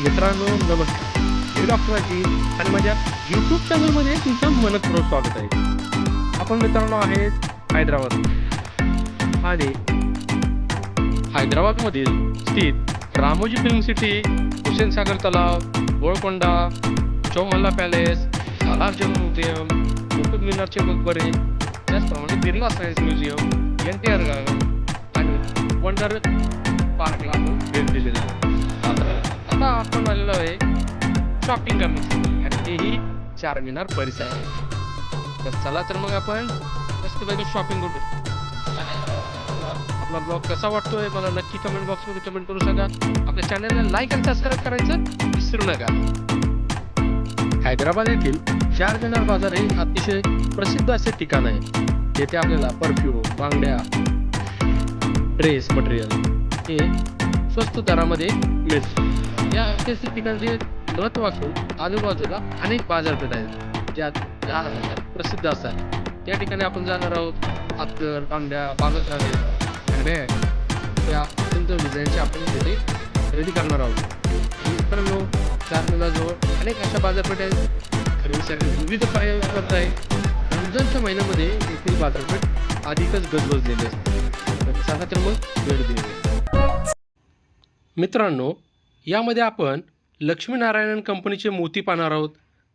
मित्रांनो नमस्कार. मी डॉक्टर अजित आणि माझ्या यूट्यूब चॅनलमध्ये तुमचं मनपूर्वक स्वागत आहे. आपण मित्रांनो आहेत हैदराबाद. आणि हैदराबादमधील स्थित रामोजी फिल्म सिटी हुसेन सागर तलाव गोळकोंडा चौमल्ला पॅलेस सालार म्युझियम कुतुब मिनारचे मकबरे त्याचप्रमाणे Birla science museum N T R garden आणि वंडर पार्कला भेट दिलेली आहे. आता आपण आलेलो आहे शॉपिंग कमिशन आणि तेही चार मिनार परिसर आहे. तर चला तर मग आपण मस्तपैकी शॉपिंग करू आपला ब्लॉग कसा वाटतोय मला नक्की कमेंट बॉक्समध्ये कमेंट करू सांगा. आपल्या चॅनलला लाईक आणि सबस्क्राईब करायचं विसरू नका. हैदराबाद येथील चार मिनार बाजार हे अतिशय प्रसिद्ध असे ठिकाण आहे. येथे आपल्याला परफ्यूम बांगड्या ड्रेस मटेरियल हे स्वस्त दरामध्ये मिळते या ऐतिहासिक ठिकाणचे महत्त्व असून आजूबाजूला अनेक बाजारपेठ आहेत ज्यात ज्या प्रसिद्ध असतात त्या ठिकाणी आपण जाणार आहोत अत्तर बांगड्या बागत बॅग त्या अत्यंत डिझाईनच्या आपण तिथे खरेदी करणार आहोत. मित्रांनो चारमिनाजवळ अनेक अशा बाजारपेठ आहेत. खरेदीसाठी विविध पर्याय उपलब्ध आहे रमजानच्या महिन्यामध्ये येथील बाजारपेठ अधिकच गजबजलेली असते. तर चला तर मग भेट देऊया मित्रांनो यामध्ये आपण लक्ष्मीनारायण कंपनीचे मोती पाहणार आहोत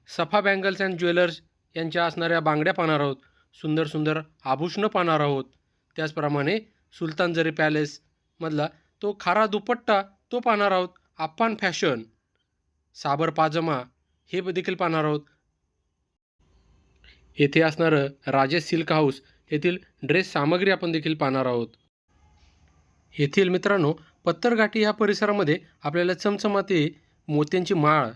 सफा बँगल्स अँड ज्वेलर्स यांच्या असणाऱ्या बांगड्या पाहणार आहोत सुंदर सुंदर आभूषणं पाहणार आहोत. त्याचप्रमाणे सुलतानजरी पॅलेसमधला तो खारा दुपट्टा तो पाहणार आहोत आप्पान फॅशन साबर पाजमा हे देखील पाहणार आहोत. येथे असणारं राजेश सिल्क हाऊस येथील ड्रेस सामग्री आपण देखील पाहणार आहोत. येथील मित्रांनो पत्तरघाटी ह्या परिसरामध्ये आपल्याला चमचमाते मोत्यांची माळ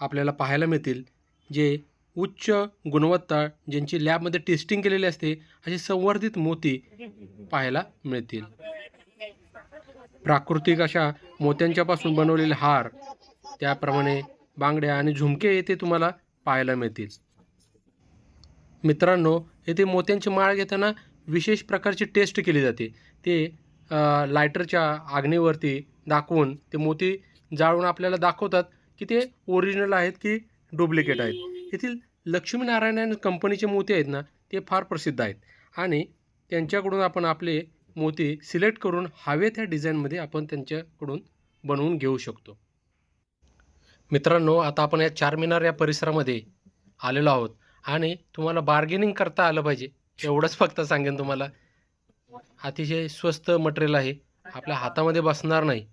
आपल्याला पाहायला मिळतील जे उच्च गुणवत्ता ज्यांची लॅबमध्ये टेस्टिंग केलेली असते असे संवर्धित मोती पाहायला मिळतील. प्राकृतिक अशा मोत्यांच्यापासून बनवलेले हार त्याप्रमाणे बांगड्या आणि झुमके येथे तुम्हाला पाहायला मिळतील. मित्रांनो येथे मोत्यांची माळ घेताना विशेष प्रकारची टेस्ट केली जाते. ते लायटरच्या आग्नेवरती दाखवून ते मोती जाळून आपल्याला दाखवतात की ते ओरिजिनल आहेत की डुप्लिकेट आहेत. येथील लक्ष्मीनारायण कंपनीचे मोती आहेत ना ते फार प्रसिद्ध आहेत. आणि त्यांच्याकडून आपण आपले मोती सिलेक्ट करून हवे त्या डिझाईनमध्ये आपण त्यांच्याकडून बनवून घेऊ शकतो. मित्रांनो आता आपण या चारमिनार या परिसरामध्ये आलेलो आहोत. आणि तुम्हाला बार्गेनिंग करता आलं पाहिजे. एवढंच फक्त सांगेन तुम्हाला. अतिशय स्वस्त मटेरियल आहे. आपल्या हातामध्ये बसणार नाही.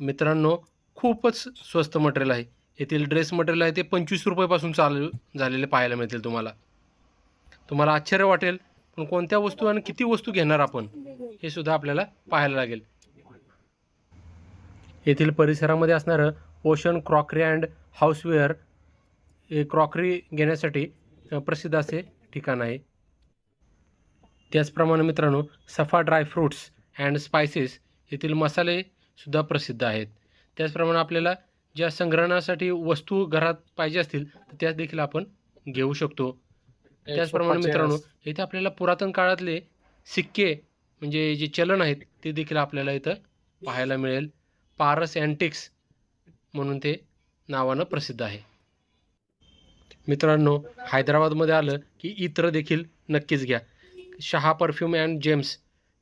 मित्रांनो खूपच स्वस्त मटेरियल आहे. येथील ड्रेस मटेरियल आहे ते पंचवीस रुपयापासून चालू झालेले पाहायला मिळतील तुम्हाला. तुम्हाला आश्चर्य वाटेल पण कोणत्या वस्तू आणि किती वस्तू घेणार आपण हे सुद्धा आपल्याला पाहायला लागेल. येथील परिसरामध्ये असणारं ओशन क्रॉकरी अँड हाऊसवेअर हे क्रॉकरी घेण्यासाठी प्रसिद्ध असे ठिकाण आहे. त्याचप्रमाणे मित्रांनो सफा ड्राय फ्रूट्स अँड स्पायसेस येथील मसाले सुद्धा प्रसिद्ध आहेत. त्याचप्रमाणे आपल्याला ज्या संग्रहणासाठी वस्तू घरात पाहिजे असतील तर त्या देखील आपण घेऊ शकतो. त्याचप्रमाणे मित्रांनो इथे आपल्याला पुरातन काळातले सिक्के म्हणजे जे चलन आहेत ते देखील आपल्याला इथं पाहायला मिळेल. पारस अँटिक्स म्हणून ते नावानं प्रसिद्ध आहे. मित्रांनो हैदराबादमध्ये आलं की इत्र देखील नक्कीच घ्या. शहा परफ्यूम अँड जेम्स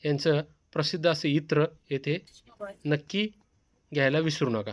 यांचं प्रसिद्ध असं इत्र येथे नक्की घ्यायला विसरू नका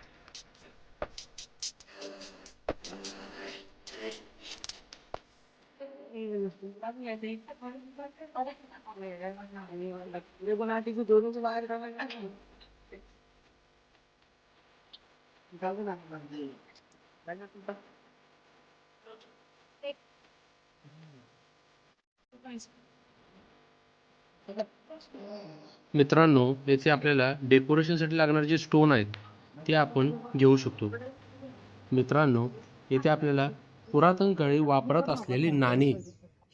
मित्रांनो येथे आपल्याला डेकोरेशनसाठी लागणारे जे स्टोन आहेत ते आपण घेऊ शकतो. मित्रांनो येथे आपल्याला पुरातन काळी वापरत असलेली नाणी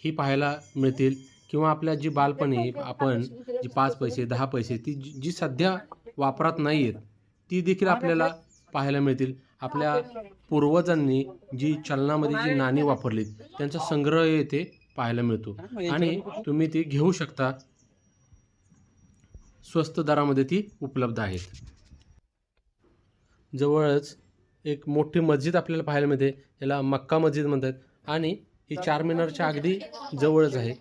ही पाहायला मिळतील. किंवा आपल्या जी बालपणी आपण जी पाच पैसे दहा पैसे ती जी जी सध्या वापरात नाही आहेत ती देखील आपल्याला पाहायला मिळतील. आपल्या पूर्वजांनी जी चलनामध्ये जी नाणी वापरलीत त्यांचा संग्रह येथे पाहायला मिळतो. आणि तुम्ही ती घेऊ शकता. स्वस्त दरामध्ये ती उपलब्ध आहेत. जवळच एक मोठी मस्जिद आपल्याला पाहायला मिळते. याला मक्का मस्जिद म्हणतात. आणि ही चार मिनारच्या अगदी जवळच आहे.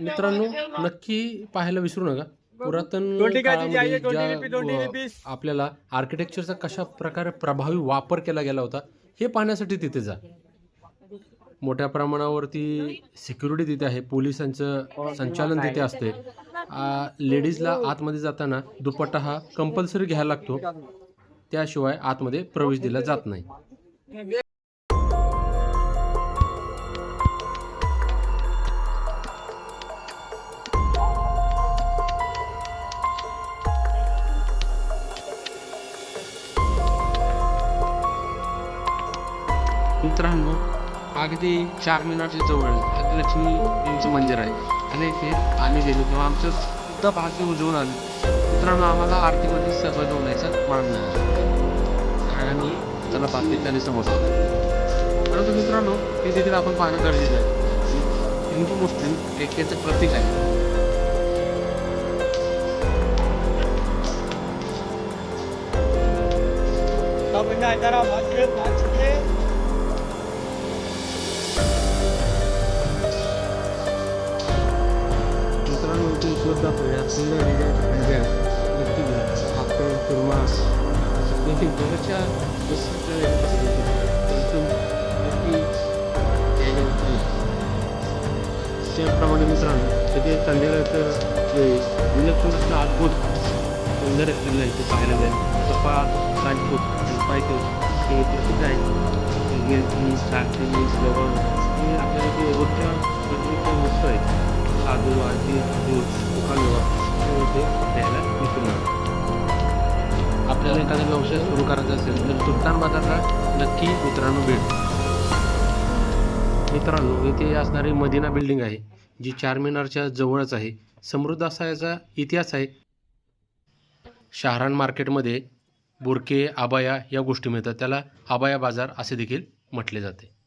मित्रांनो नक्की पाहायला विसरू नका. पुरातन काळामध्ये ज्या आपल्याला आर्किटेक्चरचा कशा प्रकारे प्रभावी वापर केला गेला होता हे पाहण्यासाठी तिथे जा. मोठ्या प्रमाणावरती सिक्युरिटी तिथे आहे पोलिसांचं संचालन तिथे असते. लेडीजला आतमध्ये जाताना दुपट्टा हा कंपल्सरी घ्यायला लागतो. त्याशिवाय आतमध्ये प्रवेश दिला जात नाही. मित्रांनो अगदी चार मिनारच्या जवळ अगदी लक्ष्मी यांचं मंदिर आहे. आणि इथे आम्ही गेलो तेव्हा आमचं सुद्धा भाग्य उजवून आलं. मित्रांनो आम्हाला आरतीमध्ये सहभागी होण्याचा मान मिळाला आणि त्याला त्याला प्राथमिकताने समजलं परंतु मित्रांनो हे देखील आपण पाहणं गरजेचं आहे. हिंदू मुस्लिम ऐक्याचं प्रतीक आहे. मित्रांनो इथे उपलब्ध असलेल्या सुंदर भांड्या नक्की घ्या आपल्या कुर्मा देखील बऱ्याचशा विशिष्ट परंतु नक्की त्याप्रमाणे मित्रांनो तिथे संध्याकाळचं वेळी विलक्षण अद्भुत सौंदर्य असलेलं इथे पाहायला मिळेल सफा राजपूत आणि हे प्रसिद्ध आहे गिरकी साखरी लवंग हे आपल्याला ते रोजच्या वेगवेगळ्या वस्तू आहेत साधू आरती दूध सुखामेवा हे द्यायला विसरू नका. आपल्याला एखादा व्यवसाय सुरू करायचा असेल तर सुलतान बाजारला नक्की मित्रांनो भेट मित्रांनो इथे असणारी मदिना बिल्डिंग आहे जी चारमिनारच्या जवळच आहे. समृद्ध असा याचा इतिहास आहे. शहरान मार्केटमध्ये बुरके आबाया या गोष्टी मिळतात. त्याला आबाया बाजार असे देखील म्हटले जाते.